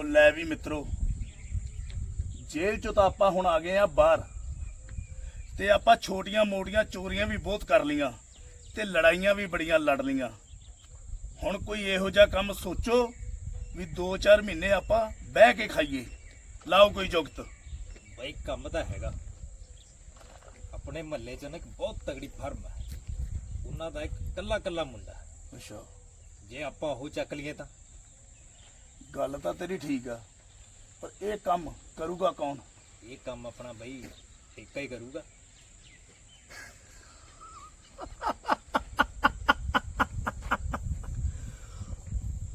ਉਹ ਲੈ ਵੀ ਮਿੱਤਰੋ ਜੇਲ੍ਹ ਚੋਂ ਤਾਂ ਆਪਾਂ ਹੁਣ ਆ ਗਏ ਆ ਬਾਹਰ। ਤੇ ਆਪਾਂ ਛੋਟੀਆਂ ਮੋਟੀਆਂ ਚੋਰੀਆਂ ਵੀ ਬਹੁਤ ਕਰ ਲੀਆਂ ਤੇ ਲੜਾਈਆਂ ਵੀ ਬੜੀਆਂ ਲੜ ਲੀਆਂ ਹੁਣ ਕੋਈ ਇਹੋ ਜਿਹਾ ਕੰਮ ਸੋਚੋ ਵੀ 2-4 ਮਹੀਨੇ ਆਪਾਂ ਬਹਿ ਕੇ ਖਾਈਏ। ਲਾਓ ਕੋਈ ਜੁਗਤ। ਬਈ ਕੰਮ ਤਾਂ ਹੈਗਾ। ਆਪਣੇ ਮਹੱਲੇ 'ਚ ਨਾ ਇੱਕ ਬਹੁਤ ਤਗੜੀ ਫਰਮ ਹੈ। ਉਹਨਾਂ ਦਾ ਇੱਕ ਕੱਲਾ ਕੱਲਾ ਮੁੰਡਾ। ਅੱਛਾ। ਜੇ ਆਪਾਂ ਉਹ ਚੱਕ ਲਈਏ ਤਾਂ। ਗੱਲ ਤਾਂ ਤੇਰੀ ਠੀਕ ਆ ਪਰ ਇਹ ਕੰਮ ਕਰੂਗਾ ਕੌਣ? ਇਹ ਕੰਮ ਆਪਣਾ ਬਈ ਠੇਕਾ ਹੀ ਕਰੂਗਾ।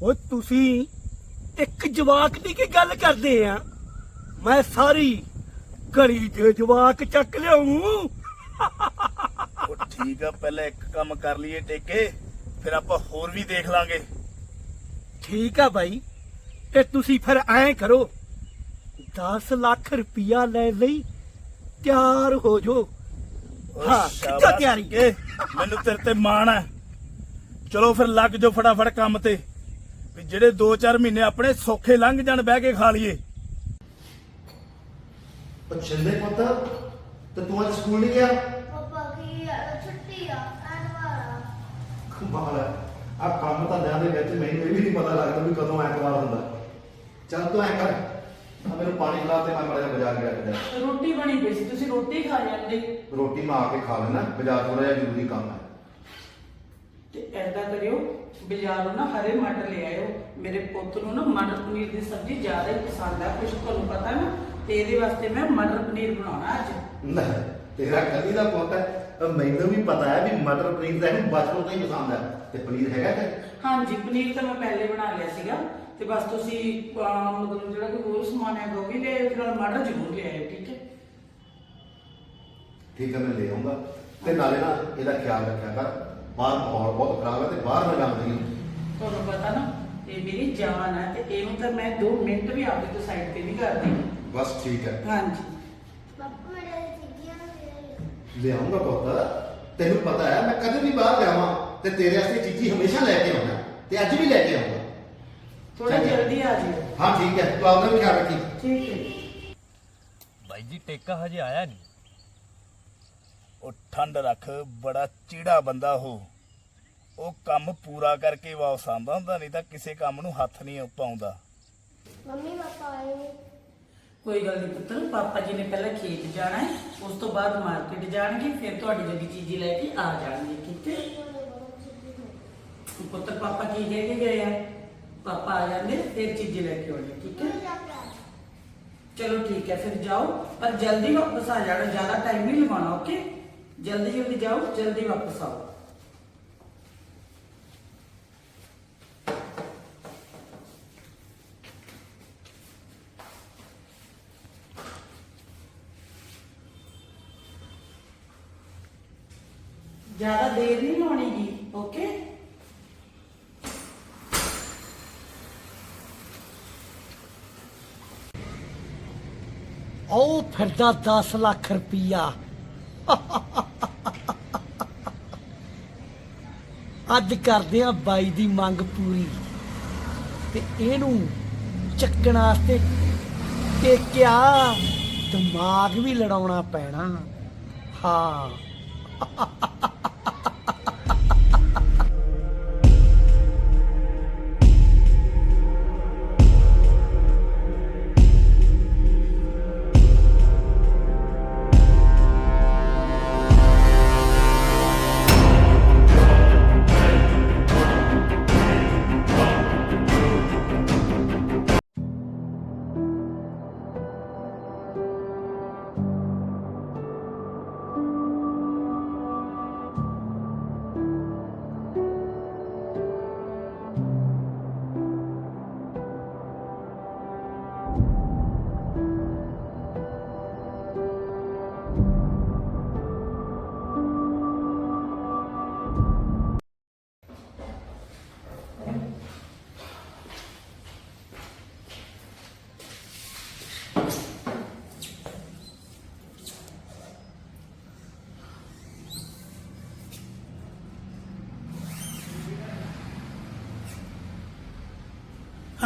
ਓ ਤੁਸੀਂ ਇੱਕ ਜਵਾਕ ਦੀ ਕੀ ਗੱਲ ਕਰਦੇ ਆ? ਮੈਂ ਸਾਰੀ ਘੜੀ ਦੇ ਜਵਾਕ ਚੱਕ ਲਿਆਉਂ। ਉਹ ਠੀਕ ਆ ਪਹਿਲਾਂ ਇੱਕ ਕੰਮ ਕਰ ਲਈਏ ਟੇਕੇ ਫਿਰ ਆਪਾਂ ਹੋਰ ਵੀ ਦੇਖ ਲਾਂਗੇ। ਠੀਕ ਆ ਬਾਈ। ਤੇ ਤੁਸੀਂ ਫਿਰ ਐਂ ਕਰੋ 10 ਲੱਖ ਰੁਪਇਆ ਲੈ ਲਈ ਤਿਆਰ ਹੋ ਜੋ ਹਾਂ, ਕਿੱਦਾਂ ਤਿਆਰੀ? ਕੇ, ਮੈਨੂੰ ਤੇਰੇ ਤੇ ਮਾਣ ਹੈ। ਚਲੋ ਫਿਰ ਲੱਗ ਜਾਓ ਫਟਾਫਟ ਕੰਮ ਤੇ। ਵੀ ਜਿਹੜੇ 2-4 ਮਹੀਨੇ ਆਪਣੇ ਸੌਖੇ ਲੰਘ ਜਾਣ ਬਹਿ ਕੇ ਖਾ ਲਈਏ। ਉਹ ਛਿੰਦੇ ਪੁੱਤ ਤੇ ਤੂੰ ਅੱਜ ਸਕੂਲ ਨਹੀਂ ਗਿਆ? ਪਾਪਾ ਕੀ ਆ? ਛੁੱਟੀ ਆ ਐਤਵਾਰ ਆ। ਹੈ। ਆ ਕੰਮ ਧੰਦਿਆਂ ਦੇ ਵਿੱਚ ਮੈਨੂੰ ਇਹ ਵੀ ਨਹੀਂ ਪਤਾ ਲੱਗਦਾ ਵੀ ਕਦੋਂ ਐਤਵਾਰ ਹੁੰਦਾ। ਚੱਲ ਤੂੰ ਐ ਕਰ ਆ ਮੈਨੂੰ ਪਾਣੀ ਪਿਲਾ ਤੇ ਮੈਂ ਮੜਾ ਬਾਜ਼ਾਰ ਗਿਆ ਰੋਟੀ ਬਣੀ ਪਈ ਸੀ ਤੁਸੀਂ ਰੋਟੀ ਖਾ ਜਾਂਦੇ। ਰੋਟੀ ਮੈਂ ਆ ਕੇ ਖਾ ਲੈਣਾ ਬਾਜ਼ਾਰ ਥੋੜਾ ਜਿਹਾ ਜ਼ਰੂਰੀ ਕੰਮ ਹੈ। ਤੇ ਐਦਾਂ ਕਰਿਓ ਬਾਜ਼ਾਰੋਂ ਨਾ ਹਰੇ ਮਟਰ ਲੈ ਆਇਓ। ਮੇਰੇ ਪੁੱਤ ਨੂੰ ਨਾ ਮਟਰ ਪਨੀਰ ਦੀ ਸਬਜ਼ੀ ਜ਼ਿਆਦਾ ਹੀ ਪਸੰਦ ਆ ਕੁਝ ਤੁਹਾਨੂੰ ਪਤਾ ਨਾ ਤੇ ਇਹਦੇ ਵਾਸਤੇ ਮੈਂ ਮਟਰ ਪਨੀਰ ਬਣਾਉਣਾ ਅੱਜ। ਨਹੀਂ ਤੇਰਾ ਕੱਲੀ ਦਾ ਪੁੱਤ ਹੈ ਅਹ ਮੈਨੂੰ ਵੀ ਪਤਾ ਹੈ ਵੀ ਮਟਰ ਪਨੀਰ ਦਾ ਇਹਨੂੰ ਬਚਪਨ ਤੋਂ ਹੀ ਪਸੰਦ ਹੈ। ਤੇ ਪਨੀਰ ਹੈਗਾ ਤੇ ਹਾਂਜੀ ਪਨੀਰ ਤਾਂ ਮੈਂ ਪਹਿਲੇ ਬਣਾ ਲਿਆ ਸੀਗਾ। ਤੇ ਬਸ ਤੁਸੀਂ ਅਹ, ਮਤਲਬ ਜਿਹੜਾ ਕੋਈ ਹੋਰ ਸਮਾਨ ਹੈ ਉਹ ਵੀ ਲੈ ਆਇਓ ਤੇ ਨਾਲ ਮਟਰ ਜ਼ਰੂਰ ਲੈ ਆਇਓ ਠੀਕ ਹੈ? ਠੀਕ ਹੈ ਮੈਂ ਲੈ ਆਉਂਗਾ। ਤੇ ਨਾਲੇ ਨਾ ਇਹਦਾ ਖਿਆਲ ਰੱਖਿਆ ਕਰ ਬਾਹਰ ਮਾਹੌਲ ਬਹੁਤ ਖਰਾਬ ਹੈ ਤੇ ਬਾਹਰ ਨਾ ਜਾਂਦੀ ਤੁਹਾਨੂੰ ਪਤਾ ਨਾ ਇਹ ਮੇਰੀ ਜਾਨ ਹੈ ਤੇ ਇਹਨੂੰ ਤਾਂ ਮੈਂ 2 ਮਿੰਟ ਵੀ ਆਪਦੇ ਤੋਂ ਸਾਈਡ ਤੇ ਨਹੀਂ ਕਰਦੀ ਬਸ ਠੀਕ ਹੈ। ਹਾਂਜੀ। ਪਾਪਾ ਮੇਰੇ ਚੀਜ਼ੀਆਂ ਨੂੰ ਦੇ ਲਿਆਉਂਗਾ ਪੁੱਤ। ਤੈਨੂੰ ਪਤਾ ਹੈ ਮੈਂ ਕਦੇ ਵੀ ਬਾਹਰ ਜਾਵਾਂ ਤੇ ਤੇਰੇ ਵਾਸਤੇ ਚੀਜ਼ੀ ਹਮੇਸ਼ਾ ਲੈ ਕੇ ਆਉਣਾ ਤੇ ਅੱਜ ਵੀ ਲੈ ਕੇ ਆਉਂਗਾ ਥੋੜਾ ਚੰਗਾ। ਜਲਦੀ ਆ ਜਿਓ। ਹਾਂ ਠੀਕ ਹੈ। ਤੂੰ ਆਪਣਾ ਵੀ ਖਿਆਲ ਰੱਖੀ। ਠੀਕ ਹੈ। ਬਾਈ ਜੀ ਟੇਕਾ ਹਜੇ ਆਇਆ ਨਹੀਂ। ਉਹ ਠੰਡ ਰੱਖ ਬੜਾ ਚੀੜਾ ਬੰਦਾ ਉਹ। ਉਹ ਕੰਮ ਪੂਰਾ ਕਰਕੇ ਵਾਪਸ ਆਉਂਦਾ ਹੁੰਦਾ ਨਹੀਂ ਤਾਂ ਕਿਸੇ ਕੰਮ ਨੂੰ ਹੱਥ ਨਹੀਂ ਪਾਉਂਦਾ। ਮੰਮੀ ਪਾਪਾ ਆਏ ਨੇ। ਕੋਈ ਗੱਲ ਨਹੀਂ ਪੁੱਤਰ ਪਾਪਾ ਜੀ ਨੇ ਪਹਿਲਾਂ ਖੇਤ ਜਾਣਾ ਹੈ। ਉਸ ਤੋਂ ਬਾਅਦ ਮਾਰਕੀਟ ਜਾਣਗੇ ਫਿਰ ਤੁਹਾਡੀ ਜਗੀ ਚੀਜ਼ੀ ਲੈ ਕੇ ਆ ਜਾਣਗੇ ਠੀਕ ਹੈ? ਪੁੱਤਰ ਪਾਪਾ ਕੀ ਕਹਿ ਕੇ ਗਏ ਆ? ਪਾਪਾ ਆ ਜਾਂਦੇ, ਫਿਰ ਚੀਜ਼ੀ ਲੈ ਕੇ ਆਉਣੀ, ਠੀਕ ਹੈ? ਚਲੋ ਠੀਕ ਹੈ, ਫਿਰ ਜਾਓ, ਪਰ ਜਲਦੀ ਵਾਪਸ ਆ ਜਾਣਾ, ਜ਼ਿਆਦਾ ਟਾਈਮ ਨਹੀਂ ਲਗਾਉਣਾ ਓਕੇ ਜਲਦੀ ਜਲਦੀ ਜਾਓ, ਜਲਦੀ ਵਾਪਸ ਆਓ। ਜ਼ਿਆਦਾ ਦੇਰ ਨਹੀਂ ਲਾਉਣੀ ਜੀ ਓਕੇ ਉਹ ਫਿਰਦਾ 10 ਲੱਖ ਰੁਪਇਆ ਅੱਜ ਕਰਦੇ ਆ ਬਾਈ ਦੀ ਮੰਗ ਪੂਰੀ। ਤੇ ਇਹਨੂੰ ਚੱਕਣ ਵਾਸਤੇ ਟੇਕਿਆ ਦਿਮਾਗ ਵੀ ਲੜਾਉਣਾ ਪੈਣਾ। ਹਾਂ।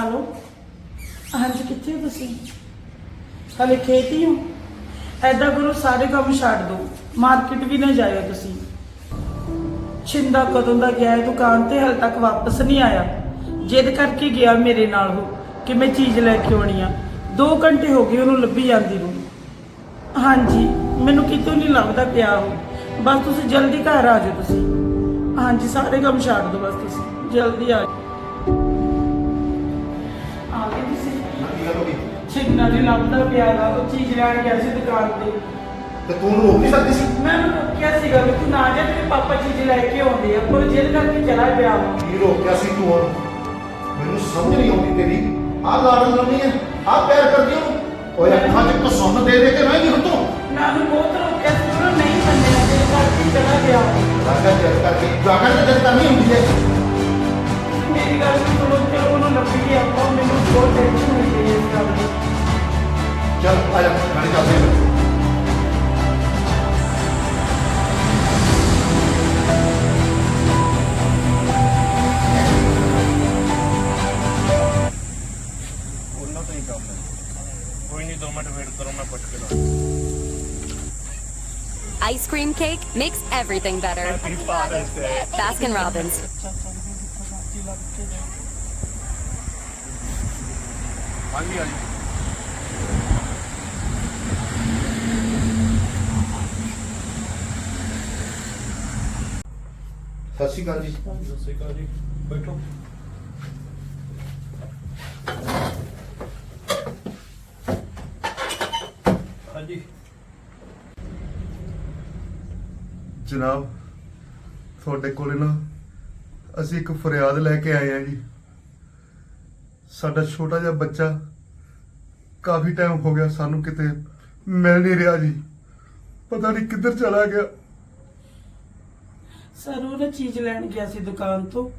ਹੈਲੋ। ਹਾਂਜੀ, ਕਿੱਥੇ ਹੋ ਤੁਸੀਂ? ਹਲੇ ਖੇਤ ਹੀ ਹੋ? ਐਦਾਂ ਕਰੋ, ਸਾਰੇ ਕੰਮ ਛੱਡ ਦਿਓ। ਮਾਰਕੀਟ ਵੀ ਨਾ ਜਾਇਓ ਤੁਸੀਂ। ਛਿੰਦਾ ਕਦੋਂ ਦਾ ਗਿਆ ਹੈ ਦੁਕਾਨ ਤੇ, ਹਾਲੇ ਤੱਕ ਵਾਪਸ ਨਹੀਂ ਆਇਆ। ਜਿੱਦ ਕਰਕੇ ਗਿਆ ਮੇਰੇ ਨਾਲ ਉਹ, ਕਿ ਮੈਂ ਚੀਜ਼ ਲੈ ਕੇ ਆਉਣੀ ਆ। 2 ਘੰਟੇ ਹੋ ਗਏ ਉਹਨੂੰ ਲੱਭੀ ਜਾਂਦੀ ਨੂੰ। ਹਾਂਜੀ, ਮੈਨੂੰ ਕਿਤੋਂ ਨਹੀਂ ਲੱਭਦਾ ਪਿਆ ਉਹ। ਬਸ ਤੁਸੀਂ ਜਲਦੀ ਘਰ ਆ ਜਾਓ ਤੁਸੀਂ। ਹਾਂਜੀ, ਸਾਰੇ ਕੰਮ ਛੱਡ ਦਿਓ ਬਸ ਤੁਸੀਂ। ਜਲਦੀ ਆ ਜਾਓ। ਆ ਗਏ ਤੁਸੀਂ ਨਾ ਕੀ ਗੱਲ ਹੋ ਗਈ? ਛਿੰਨਾ ਨਹੀਂ ਲੱਭਦਾ ਪਿਆ ਗਾ ਉਹ ਚੀਜ਼ ਲੈਣ ਗਿਆ ਸੀ ਦੁਕਾਨ ਤੇ। ਤੇ ਤੂੰ ਉਹਨੂੰ ਰੋਕ ਨਹੀਂ ਸਕਦੀ ਸੀ? ਮੈਂ ਉਹਨੂੰ ਰੋਕਿਆ ਸੀਗਾ ਵੀ ਤੂੰ ਨਾ ਜਾ ਤੇਰੇ ਪਾਪਾ ਚੀਜ਼ ਲੈ ਕੇ ਆਉਂਦੇ ਆ ਪਰ ਜਿੱਦ ਕਰਕੇ ਚਲਾ ਗਿਆ ਵਾ। ਕੀ ਰੋਕਿਆ ਸੀ ਤੂੰ ਉਹਨੂੰ? ਮੈਨੂੰ ਸਮਝ ਨਹੀਂ ਆਉਂਦੀ ਤੇਰੀ। ਆਹ ਲਾੜਨ ਲਾਉਣੀ ਹੈ ਆਹ ਪਿਆਰ ਕਰਦੀ ਉਹਨੂੰ। ਓਏ ਅੱਖਾਂ 'ਚ ਕਸੁੰਨ ਦੇ ਦੇ ਕੇ ਰਹਿ ਗਈ ਹੁਣ ਤੂੰ। ਮੈਂ ਉਹਨੂੰ ਬਹੁਤ ਰੋਕਿਆ ਸੀ ਪਰ ਉਹ ਨਹੀਂ ਮੰਨਿਆ ਜਿੱਦ ਕਰਕੇ ਚਲਾ ਗਿਆ। ਲਾਗਾ ਜਦ ਕਰਕੇ ਤੇ ਜਦ ਕਰਨੀ ਹੁੰਦੀ ਹੈ। ਮੇਰੀ ਗੱਲ ਨੂੰ ਸੁਣੋ। la familia más o menos por derecho de cabrón. Ya, allá, marica, venga. Ice cream cake makes everything better. Happy Father's Day. Baskin Robbins. ਸਤਿ ਸ਼੍ਰੀ ਅਕਾਲ ਜੀ। ਸਤਿ ਸ਼੍ਰੀ ਅਕਾਲ ਜੀ। ਬੈਠੋ। ਹਾਂਜੀ। ਜਨਾਬ ਤੁਹਾਡੇ ਕੋਲੇ ਨਾ ਅਸੀਂ ਇੱਕ ਫਰਿਆਦ ਲੈ ਕੇ ਆਏ ਆ ਜੀ। ਸਾਡਾ ਛੋਟਾ ਜਿਹਾ ਬੱਚਾ ਕਾਫੀ ਟਾਈਮ ਹੋ ਗਿਆ ਸਾਨੂੰ ਕਿਤੇ ਮਿਲ ਨਹੀਂ ਰਿਹਾ ਜੀ। ਪਤਾ ਨਹੀਂ ਕਿੱਧਰ ਚਲਾ ਗਿਆ। ਸਰ ਉਹ ਨਾ ਚੀਜ਼ ਲੈਣ ਗਿਆ ਸੀ ਦੁਕਾਨ ਤੋਂ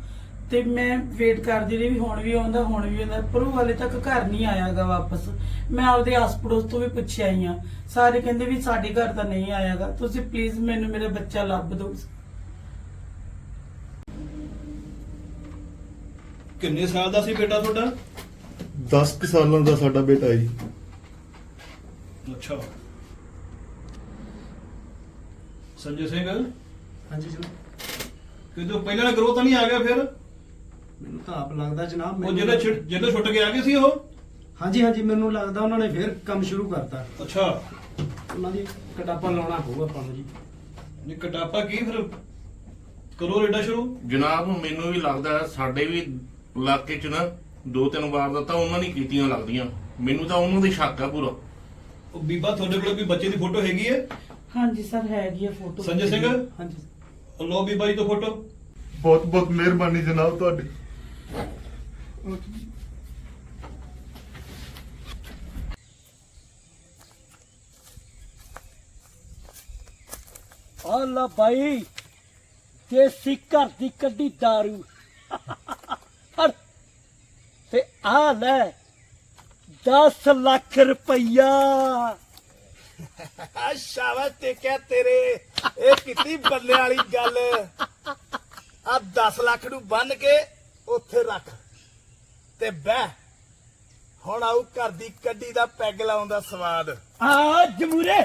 ਤੇ ਮੈਂ ਵੇਟ ਕਰਦੀ ਰਹੀ ਵੀ ਹੁਣ ਵੀ ਆਉਂਦਾ ਹੁਣ ਵੀ ਆਉਂਦਾ। ਪਰ ਉਹ ਹਾਲੇ ਤੱਕ ਘਰ ਨਹੀਂ ਆਇਆਗਾ ਵਾਪਸ। ਮੈਂ ਆਪਦੇ ਆਸ ਪੜੋਸ ਤੋਂ ਵੀ ਪੁੱਛਿਆ ਆਈ ਆ। ਸਾਰੇ ਕਹਿੰਦੇ ਵੀ ਸਾਡੇ ਘਰ ਤਾਂ ਨਹੀਂ ਆਇਆਗਾ। ਤੁਸੀਂ ਪਲੀਜ਼ ਮੈਨੂੰ ਮੇਰਾ ਬੱਚਾ ਲੱਭ ਦਿਓ। ਕਿੰਨੇ ਸਾਲ ਦਾ ਸੀ ਬੇਟਾ ਤੁਹਾਡਾ? 10 ਕੁ ਸਾਲਾਂ ਦਾ ਸਾਡਾ ਬੇਟਾ ਜੀ। ਅੱਛਾ। ਸੰਜੇ ਸਿੰਘ? ਹਾਂਜੀ ਜੀ ਕਿਦੋਂ ਪਹਿਲਾਂ ਦਾ ਗਰੋਥ ਨਹੀਂ ਆ ਗਿਆ ਫਿਰ? ਮੈਨੂੰ ਤਾਂ ਆਪ ਲੱਗਦਾ ਜਨਾਬ ਉਹ ਮੈਨੂੰ- ਜਿਹੜੇ ਛੁੱਟ- ਜਿਹੜੇ ਛੁੱਟ ਕੇ ਆ ਗਏ ਸੀ ਉਹ? ਹਾਂਜੀ ਹਾਂਜੀ ਮੈਨੂੰ ਲੱਗਦਾ ਉਹਨਾਂ ਨੇ ਫਿਰ ਕੰਮ ਸ਼ੁਰੂ ਕਰਤਾ। ਅੱਛਾ। ਉਹਨਾਂ ਦੀ ਕਟਾਪਾ ਲਾਉਣਾ ਪਊਗਾ ਆਪਾਂ ਨੂੰ ਜੀ। ਨਹੀਂ ਕਟਾਪਾ ਕੀ ਫਿਰ? ਕਰੋ ਰੇਡਾ ਸ਼ੁਰੂ। ਜਨਾਬ ਮੈਨੂੰ ਵੀ ਲੱਗਦਾ ਹੈ ਸਾਡੇ ਵੀ ਇਲਾਕੇ 'ਚ ਨਾ ਦੋ ਤਿੰਨ ਵਾਰ ਤਾਂ ਉਹਨਾਂ ਨੇ ਕੀਤੀਆਂ ਲੱਗਦੀਆਂ। ਮੈਨੂੰ ਤਾਂ ਉਹਨਾਂ ਦੀ ਸ਼ੱਕ ਆ ਪੂਰਾ। ਉਹ ਬੀਬਾ ਤੁਹਾਡੇ ਕੋਲ ਕੋਈ ਬੱਚੇ ਦੀ ਫੋਟੋ ਹੈਗੀ ਹੈ? ਹਾਂਜੀ ਸਰ ਹੈਗੀ ਆ ਫੋਟੋ ਸੰਜੇ ਸਿੰਘ? ਹਾਂਜੀ। ਉਹ ਜੀ ਤੋਂ ਫੋਟੋ। ਬਹੁਤ ਬਹੁਤ ਮਿਹਰਬਾਨੀ ਜਨਾਬ ਤੁਹਾਡੀ। ਆ ਲੈ ਭਾਈ ਦੇਸੀ ਘਰ ਦੀ ਕੱਢੀ दारू ਫੜ। ਤੇ ਆ ਲੈ 10 ਲੱਖ ਰੁਪਈਆ। ਸ਼ਾਬਾਸ਼ ਤੇ ਕਹਿ ਤੇਰੇ ਇਹ ਕਿੰਨੀ ਬੱਲੇ ਵਾਲੀ ਗੱਲ। ਆ 10 ਲੱਖ ਨੂੰ ਬੰਨ ਕੇ ਉੱਥੇ ਰੱਖ ਤੇ ਬਹਿ। ਹੁਣ ਆਉ ਘਰ ਦੀ ਕੱਢੀ ਦਾ ਪੈਗ ਲਾਉਣ ਦਾ ਸਵਾਦ। ਆ ਜਮੂਰੇ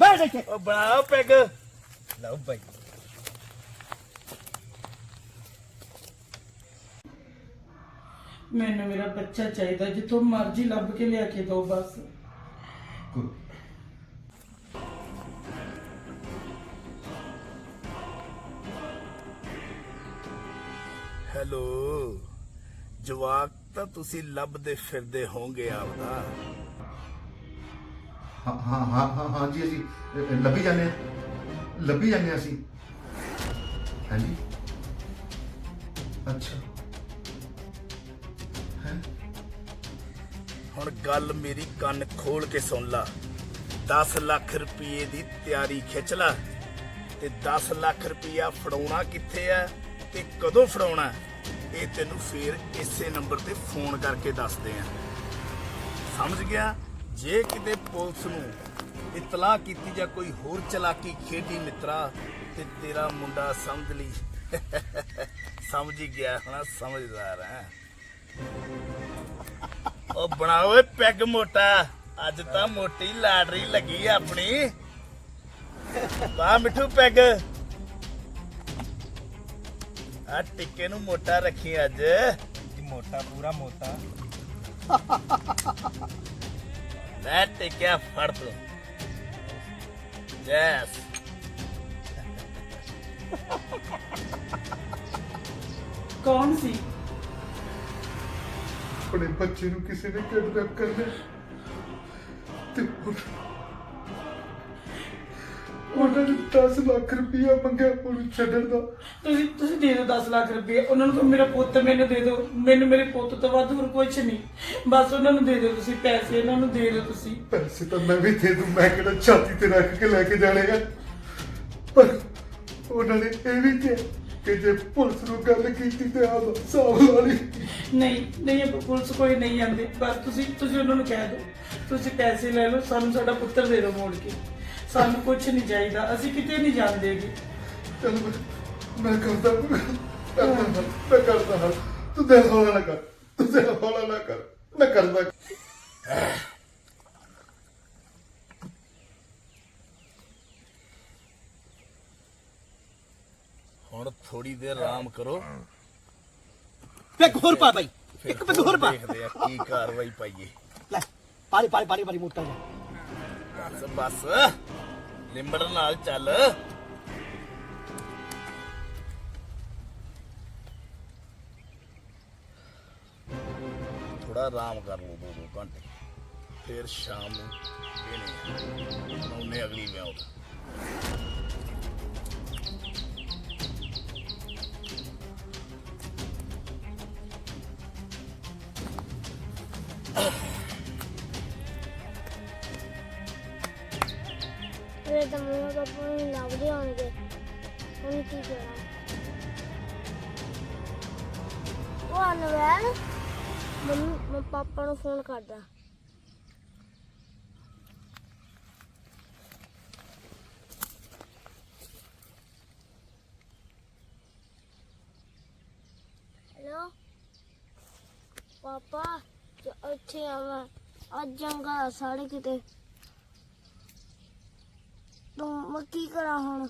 ਬੈਠ ਕੇ ਉਹ ਬਣਾਓ ਪੈਗ। ਲਓ ਬਾਈ। ਮੈਨੂੰ ਮੇਰਾ ਬੱਚਾ ਚਾਹੀਦਾ ਜਿੱਥੋਂ ਮਰਜ਼ੀ ਲੱਭ ਕੇ ਲਿਆ ਕੇ ਦਿਓ ਬਸ। ਹੈਲੋ। ਜਵਾਕ ਤਾਂ ਤੁਸੀਂ ਲੱਭਦੇ ਫਿਰਦੇ ਹੋਵੋਗੇ ਆਪਦਾ। ਹਾਂ ਹਾਂ ਹਾਂ ਹਾਂ ਹਾਂ ਜੀ ਅਸੀਂ ਅ, ਅ, ਲੱਭੀ ਜਾਂਦੇ ਹਾਂ। ਲੱਭੀ ਜਾਂਦੇ ਹਾਂ ਅਸੀਂ। ਹਾਂਜੀ। ਅੱਛਾ। ਹੈ? ਹੁਣ ਗੱਲ ਮੇਰੀ ਕੰਨ ਖੋਲ ਕੇ ਸੁਣ ਲਾ। 10 ਲੱਖ ਰੁਪਏ ਦੀ ਤਿਆਰੀ ਖਿੱਚ ਲੈ। ਤੇ 10 ਲੱਖ ਰੁਪਇਆ ਫੜਾਉਣਾ ਕਿੱਥੇ ਆ ਤੇ ਕਦੋਂ ਫੜਾਉਣਾ ਇਹ ਤੈਨੂੰ ਫੇਰ ਇਸੇ ਨੰਬਰ ਤੇ ਫੋਨ ਕਰਕੇ ਦੱਸਦੇ ਆ। ਸਮਝ ਗਿਆ? ਜੇ ਕਿਤੇ ਪੁਲਿਸ ਨੂੰ ਇਤਲਾਹ ਕੀਤੀ ਜਾਂ ਕੋਈ ਹੋਰ ਚਲਾਕੀ ਖੇਡੀ ਮਿੱਤਰਾ, ਤੇ ਤੇਰਾ ਮੁੰਡਾ ਸਮਝ ਲਈ। ਸਮਝ ਗਿਆ ਹਣਾ, ਸਮਝਦਾਰ ਹੈ ਉਹ ਬਣਾਓ ਪੈਗ ਮੋਟਾ, ਅੱਜ ਤਾਂ ਮੋਟੀ ਲਾਟਰੀ ਲੱਗੀ ਆਪਣੀ। ਬਾ ਮਿੱਠੂ ਪੈਗ। ਆ ਟਿੱਕੇ ਨੂੰ ਮੋਟਾ ਰੱਖੀ ਅੱਜ। ਮੋਟਾ ਪੂਰਾ ਮੋਟਾ। ਲੈ ਟਿੱਕਿਆ ਫੜ ਤੂੰ। ਯੈਸ ਕੌਣ ਸੀ? ਆਪਣੇ ਬੱਚੇ ਨੂੰ ਕਿਸੇ ਨੇ ਕਿਡਨੈਪ ਕਰ ਲਿਆ। ਤੇ ਹੁਣ- ਉਹਨਾਂ ਨੇ 10 ਲੱਖ ਰੁਪਇਆ ਮੰਗਿਆ ਉਹਨੂੰ ਛੱਡਣ ਦਾ। ਤੁਸੀਂ ਤੁਸੀਂ ਦੇ ਦਿਓ 10 ਲੱਖ ਰੁਪਏ। ਉਹਨਾਂ ਨੂੰ ਕਹੋ ਮੇਰਾ ਪੁੱਤ ਮੈਨੂੰ ਦੇ ਦਿਓ। ਮੈਨੂੰ ਮੇਰੇ ਪੁੱਤ ਤੋਂ ਵੱਧ ਹੋਰ ਕੁਝ ਨਹੀਂ। ਬਸ ਉਹਨਾਂ ਨੂੰ ਦੇ ਦਿਓ ਤੁਸੀਂ ਪੈਸੇ ਉਹਨਾਂ ਨੂੰ ਦੇ ਦਿਓ ਤੁਸੀਂ। ਪੈਸੇ ਤਾਂ ਮੈਂ ਵੀ ਦੇ ਦੂੰ। ਮੈਂ ਕਿਹੜਾ ਛਾਤੀ ਤੇ ਰੱਖ ਕੇ ਲੈ ਕੇ ਜਾਣੇ ਆ ਪਰ ਉਹਨਾਂ ਨੇ ਇਹ ਵੀ ਕਿਹਾ ਕਿ ਜੇ ਪੁਲਿਸ ਨੂੰ ਗੱਲ ਕੀਤੀ ਤੇ ਆ ਸਾਹ ਵਾਲੀ ਨਹੀਂ ਨਹੀਂ ਆਪਾਂ ਪੁਲਿਸ ਕੋਈ ਨਹੀਂ ਆਂਦੇ। ਬਸ ਤੁਸੀਂ ਤੁਸੀਂ ਉਹਨਾਂ ਨੂੰ ਕਹਿ ਦਿਓ। ਤੁਸੀਂ ਪੈਸੇ ਲੈ ਲਓ ਸਾਨੂੰ ਸਾਡਾ ਪੁੱਤਰ ਦੇ ਦਿਓ ਮੋੜ ਕੇ। ਸਾਨੂੰ ਕੁਝ ਨਹੀਂ ਚਾਹੀਦਾ। ਅਸੀਂ ਕਿਤੇ ਨਹੀਂ ਜਾਂਦੇਗੇ ਚਲ ਮੈਂ- ਮੈਂ ਕਰਦਾ ਕਰਦਾ ਹਾਂ, ਮੈਂ ਕਰਦਾ ਹਾਂ। ਤੂੰ ਦਿਲ ਹੌਲਾ ਨਾ ਕਰ। ਤੂੰ ਦਿਲ ਹੌਲਾ ਨਾ ਕਰ। ਮੈਂ ਕਰਦਾ ਹੁਣ ਥੋੜੀ ਦੇਰ ਆਰਾਮ ਕਰੋ। ਇੱਕ ਹੋਰ ਪਾ ਬਾਈ। ਫਿਰ ਇੱਕ ਪੈਗ ਹੋਰ ਪਾ। ਦੇਖਦੇ ਆ ਕੀ ਕਾਰਵਾਈ ਪਾਈਏ। ਲੈ ਪਾਰੀ ਪਾਰੀ ਪਾਰੀ ਪਾਰੀ ਮੋਟਾ ਜਿਹਾ। ਬਸ ਬਸ। ਲਿੰਬੜ ਨਾਲ ਚੱਲ। ਥੋੜਾ ਆਰਾਮ ਕਰ ਲਓ ਦੋ ਦੋ ਘੰਟੇ। ਫਿਰ ਸ਼ਾਮ ਨੂੰ ਇਹਨੇ ਉਹਨੇ ਅਗਲੀ ਵਿਆਹ ਦਾ ਮੇਰੇ ਤਾਂ ਮੰਮਾ ਪਾਪਾ ਨੂੰ ਲੱਭਦੇ ਹੋਣਗੇ। ਹੁਣ ਕੀ ਕਰਾਂ? ਉਹ ਅਨਵੈਲ? ਮੰਮੀ ਮੈਂ ਪਾਪਾ ਨੂੰ ਫੋਨ ਕਰਦਾ। ਹੈਲੋ ਪਾਪਾ, ਜ- ਇੱਥੇ ਆਵਾਂ, ਅੱਜ ਜੰਗਾ ਸਾੜੇ ਕਿਤੇ। ਤੂੰ, ਮੈਂ ਕੀ ਕਰਾਂ ਹੁਣ?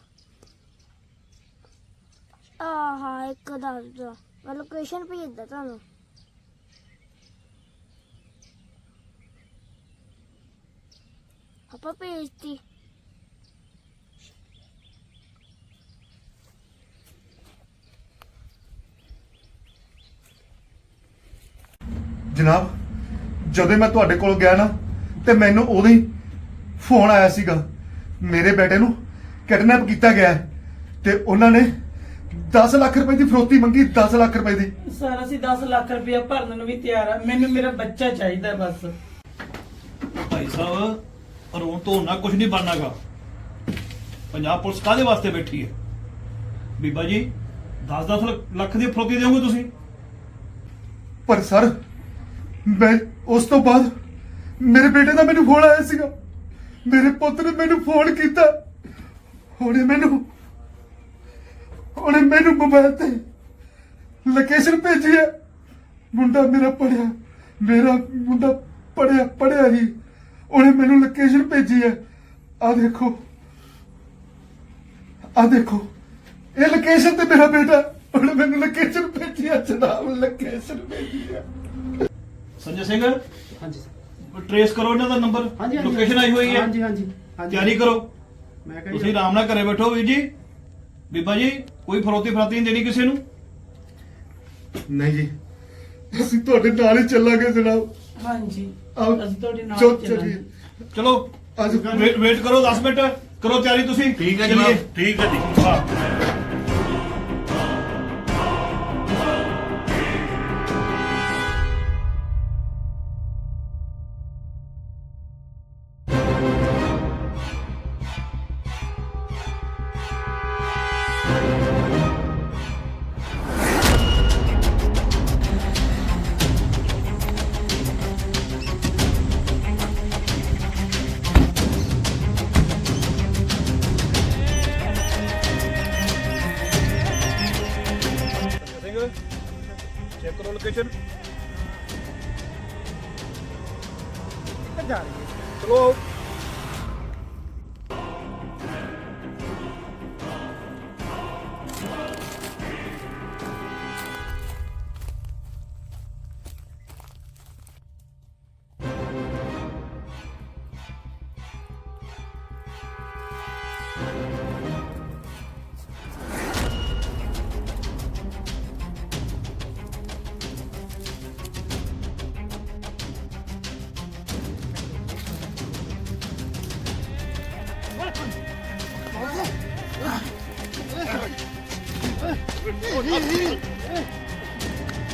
ਆ ਇੱਕ ਦੱਸ ਦੋ ਮੈਂ ਲੋਕੇਸ਼ਨ ਭੇਜਦਾ ਤੁਹਾਨੂੰ। ਆਪਾਂ ਭੇਜਤੀ ਜਨਾਬ ਜਦੋਂ ਮੈਂ ਤੁਹਾਡੇ ਕੋਲ ਗਿਆ ਨਾ ਤੇ ਮੈਨੂੰ ਉਦੋਂ ਹੀ ਫੋਨ ਆਇਆ ਸੀਗਾ। ਮੇਰੇ ਬੇਟੇ ਨੂੰ ਕਿਡਨੈਪ ਕੀਤਾ ਗਿਆ ਹੈ ਤੇ ਉਹਨਾਂ ਨੇ 10 ਲੱਖ ਰੁਪਏ ਦੀ ਫਰੋਤੀ ਮੰਗੀ 10 ਲੱਖ ਰੁਪਏ ਦੀ। ਸਰ ਅਸੀਂ 10 ਲੱਖ ਰੁਪਏ ਭਰਨ ਨੂੰ ਵੀ ਤਿਆਰ ਆ। ਮੈਨੂੰ ਮੇਰਾ ਬੱਚਾ ਚਾਹੀਦਾ ਬਸ। ਭਾਈ ਸਾਹਿਬ ਹੁਣ ਤੋਂ ਨਾ ਕੁਝ ਨਹੀਂ ਬਣਨਾਗਾ। ਪੰਜਾਬ ਪੁਲਿਸ ਕਾਹਦੇ ਵਾਸਤੇ ਬੈਠੀ ਹੈ? ਬੀਬਾ ਜੀ 10-10 ਲੱਖ ਦੀ ਫਰੋਤੀ ਦੇਵੋਗੇ ਤੁਸੀਂ? ਪਰ ਸਰ, ਮੈਂ ਉਸ ਤੋਂ ਬਾਅਦ ਮੇਰੇ ਬੇਟੇ ਦਾ ਮੈਨੂੰ ਫੋਨ ਆਇਆ ਸੀਗਾ। ਮੇਰੇ ਪੁੱਤ ਨੇ ਮੈਨੂੰ ਫੋਨ ਕੀਤਾ। ਉਹਨੇ ਮੈਨੂੰ ਉਹਨੇ ਮੈਨੂੰ ਮੋਬਾਈਲ ਤੇ ਲੋਕੇਸ਼ਨ ਭੇਜੀ ਹੈ। ਮੁੰਡਾ ਮੇਰਾ ਪੜਿਆ ਮੇਰਾ ਮੁੰਡਾ ਪੜਿਆ ਪੜਿਆ ਹੀ ਉਹਨੇ ਮੈਨੂੰ ਲੋਕੇਸ਼ਨ ਭੇਜੀ ਹੈ। ਆ ਦੇਖੋ। ਆ ਦੇਖੋ। ਇਹ ਲੋਕੇਸ਼ਨ ਤੇ ਮੇਰਾ ਬੇਟਾ ਉਹਨੇ ਮੈਨੂੰ ਲੋਕੇਸ਼ਨ ਭੇਜੀ ਹੈ ਜਨਾਬ ਲੋਕੇਸ਼ਨ ਭੇਜੀ ਹੈ। ਸੰਜੇ ਸਿੰਘ? ਹਾਂਜੀ। ਟਰੇਸ ਕਰੋ ਇਹਨਾਂ ਦਾ ਨੰਬਰ। ਹਾਂਜੀ ਹਾਂਜੀ। ਲੋਕੇਸ਼ਨ ਆਈ ਹੋਈ ਹੈ। ਹਾਂਜੀ ਹਾਂਜੀ। ਹਾਂਜੀ। ਤਿਆਰੀ ਕਰੋ। ਮੈਂ ਕਿਹਾ ਤੁਸੀਂ ਆਰਾਮ ਨਾਲ ਘਰੇ ਬੈਠੋ ਵੀਰ ਜੀ। ਬੀਬਾ ਜੀ ਕੋਈ ਫਰੋਤੀ ਫਰਾਤੀ ਨਹੀਂ ਦੇਣੀ ਕਿਸੇ ਨੂੰ? ਨਹੀਂ ਜੀ। ਅਸੀਂ ਤੁਹਾਡੇ ਨਾਲ ਹੀ ਚੱਲਾਂਗੇ ਜਨਾਬ। ਹਾਂਜੀ। ਆਓ ਅਸੀਂ ਤੁਹਾਡੇ ਨਾਲ ਚਲੋ ਚੱਲਾਂਗੇ। ਚੱਲੀਏ। ਚਲੋ ਅੱਜ ਵੇਟ ਵੇਟ ਕਰੋ 10 ਮਿੰਟ। ਕਰੋ ਤਿਆਰੀ ਤੁਸੀਂ। ਠੀਕ ਹੈ ਚੱਲੀਏ। ਜਨਾਬ ਠੀਕ ਹੈ ਜੀ। ਹਾਂ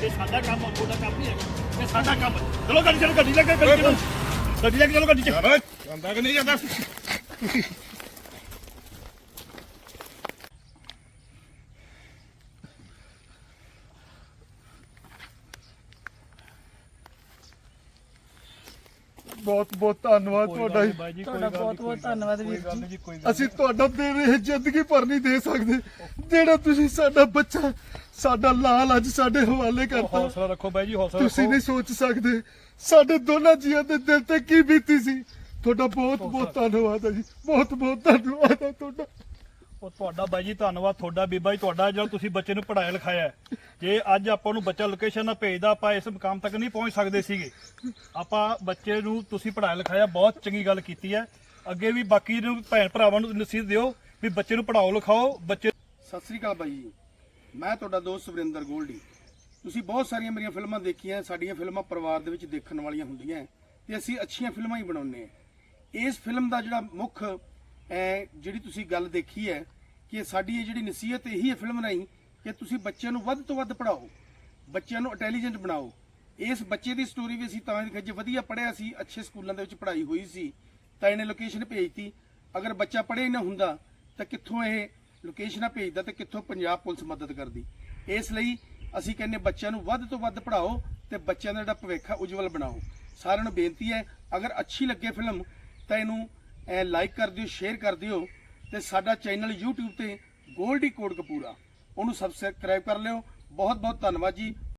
ਇਹ ਸਾਡਾ ਕੰਮ ਆ, ਤੁਹਾਡਾ ਕੰਮ ਨਹੀਂ ਹੈਗਾ। ਇਹ ਸਾਡਾ ਕੰਮ ਹੈ। ਚਲੋ ਗੱਡੀ ਚਲੋ ਗੱਡੀ ਲੈ ਕੇ ਗੱਡੀ ਚਲੋ ਗੱਡੀ ਲੈ ਕੇ ਚਲੋ ਗੱਡੀ ਚ। ਜਾਂਦਾ ਕਿ ਨਹੀਂ ਜਾਂਦਾ? ਬਹੁਤ ਬਹੁਤ ਧੰਨਵਾਦ ਤੁਹਾਡਾ ਜੀ। ਬਾਈ ਜੀ ਤੁਹਾਡਾ ਬਹੁਤ ਬਹੁਤ ਧੰਨਵਾਦ ਵੀਰ ਜੀ। ਜੀ ਕੋਈ ਅਸੀਂ ਤੁਹਾਡਾ ਦੇ ਰਹੇ ਜ਼ਿੰਦਗੀ ਭਰ ਨਹੀਂ ਦੇ ਸਕਦੇ। ਜਿਹੜਾ ਤੁਸੀਂ ਸਾਡਾ ਬੱਚਾ ਸਾਡਾ ਲਾਲ ਅੱਜ ਸਾਡੇ ਹਵਾਲੇ ਕਰਤਾ। ਹੌਸਲਾ ਰੱਖੋ ਬਾਈ ਜੀ ਹੌਸਲਾ ਤੁਸੀਂ ਨਹੀਂ ਸੋਚ ਸਕਦੇ। ਸਾਡੇ ਦੋਨਾਂ ਜੀਆਂ ਦੇ ਦਿਲ ਤੇ ਕੀ ਬੀਤੀ ਸੀ। ਤੁਹਾਡਾ ਬਹੁਤ ਬਹੁਤ ਧੰਨਵਾਦ ਹੈ ਜੀ। ਬਹੁਤ ਬਹੁਤ ਧੰਨਵਾਦ ਹੈ ਤੁਹਾਡਾ। ਉਹ ਤੁਹਾਡਾ ਬਾਈ ਜੀ ਧੰਨਵਾਦ। ਤੁਹਾਡਾ ਬੀਬਾ ਜੀ ਤੁਹਾਡਾ ਜਿਹੜਾ ਤੁਸੀਂ ਬੱਚੇ ਨੂੰ ਪੜਾਇਆ ਲਿਖਾਇਆ ਹੈ। ਜੇ ਅੱਜ ਆਪਾਂ ਨੂੰ ਬੱਚਾ ਲੋਕੇਸ਼ਨ ਨਾ ਭੇਜਦਾ, ਆਪਾਂ ਇਸ ਮੁਕਾਮ ਤੱਕ ਨਹੀਂ ਪਹੁੰਚ ਸਕਦੇ ਸੀਗੇ। ਆਪਾਂ ਬੱਚੇ ਨੂੰ ਤੁਸੀਂ ਪੜ੍ਹਾਇਆ ਲਿਖਾਇਆ ਬਹੁਤ ਚੰਗੀ ਗੱਲ ਕੀਤੀ ਹੈ। ਅੱਗੇ ਵੀ ਬਾਕੀ ਨੂੰ ਭੈਣ ਭਰਾਵਾਂ ਨੂੰ ਨਸੀਹਤ ਦਿਓ ਵੀ ਬੱਚੇ ਨੂੰ ਪੜਾਓ ਲਿਖਾਓ, ਬੱਚੇ ਸਤਿ ਸ੍ਰੀ ਅਕਾਲ ਬਾਈ ਜੀ। ਮੈਂ ਤੁਹਾਡਾ ਦੋਸਤ ਸੁਰਿੰਦਰ ਗੋਲਡੀ। ਤੁਸੀਂ ਬਹੁਤ ਸਾਰੀਆਂ ਮੇਰੀਆਂ ਫਿਲਮਾਂ ਦੇਖੀਆਂ, ਸਾਡੀਆਂ ਫਿਲਮਾਂ ਪਰਿਵਾਰ ਦੇ ਵਿੱਚ ਦੇਖਣ ਵਾਲੀਆਂ ਹੁੰਦੀਆਂ ਤੇ ਅਸੀਂ ਅੱਛੀਆਂ ਫਿਲਮਾਂ ਹੀ ਬਣਾਉਂਦੇ ਹਾਂ। ਇਸ ਫਿਲਮ ਦਾ ਜਿਹੜਾ ਮੁੱਖ ਜਿਹੜੀ ਤੁਸੀਂ ਗੱਲ ਦੇਖੀ ਹੈ ਕਿ ਸਾਡੀ ਇਹ ਜਿਹੜੀ ਨਸੀਹਤ, ਇਹੀ ਹੈ ਫਿਲਮ ਰਾਹੀਂ ਕਿ ਤੁਸੀਂ ਬੱਚਿਆਂ ਨੂੰ ਵੱਧ ਤੋਂ ਵੱਧ ਪੜਾਓ ਬੱਚਿਆਂ ਨੂੰ ਇੰਟੈਲੀਜੈਂਟ ਬਣਾਓ। ਇਸ ਬੱਚੇ ਦੀ ਸਟੋਰੀ ਵੀ ਅਸੀਂ ਤਾਂ ਦੇਖੀ ਜੇ ਵਧੀਆ ਪੜਿਆ ਸੀ, ਅੱਛੇ ਸਕੂਲਾਂ ਦੇ ਵਿੱਚ ਪੜ੍ਹਾਈ ਹੋਈ ਸੀ, ਤਾਂ ਇਹਨੇ ਲੋਕੇਸ਼ਨ ਭੇਜਤੀ। ਅਗਰ ਬੱਚਾ ਪੜ੍ਹਿਆ ਹੀ ਨਾ ਹੁੰਦਾ, ਤਾਂ ਕਿੱਥੋਂ ਇਹ ਲੋਕੇਸ਼ਨਾਂ ਭੇਜਦਾ ਤੇ ਕਿੱਥੋਂ ਪੰਜਾਬ ਪੁਲਿਸ ਮਦਦ ਕਰਦੀ? ਇਸ ਲਈ ਅਸੀਂ ਕਹਿੰਦੇ ਬੱਚਿਆਂ ਨੂੰ ਵੱਧ ਤੋਂ ਵੱਧ ਪੜ੍ਹਾਓ ਤੇ ਬੱਚਿਆਂ ਦਾ ਜਿਹੜਾ ਭਵਿੱਖ ਹੈ ਉਜਵਲ ਬਣਾਓ। ਸਾਰਿਆਂ ਨੂੰ ਬੇਨਤੀ ਹੈ, ਅਗਰ ਅੱਛੀ ਲੱਗੇ ਫਿਲਮ, ਤਾਂ ਇਹਨੂੰ ਲਾਈਕ ਕਰ ਦਿਓ ਸ਼ੇਅਰ ਕਰ ਦਿਓ ਤੇ ਸਾਡਾ ਚੈਨਲ YouTube ਤੇ ਗੋਲਡੀ ਕੋਡ ਕਪੂਰਾ ਉਹਨੂੰ ਸਬਸਕ੍ਰਾਈਬ ਕਰ ਲਿਓ। ਬਹੁਤ ਬਹੁਤ ਧੰਨਵਾਦ ਜੀ।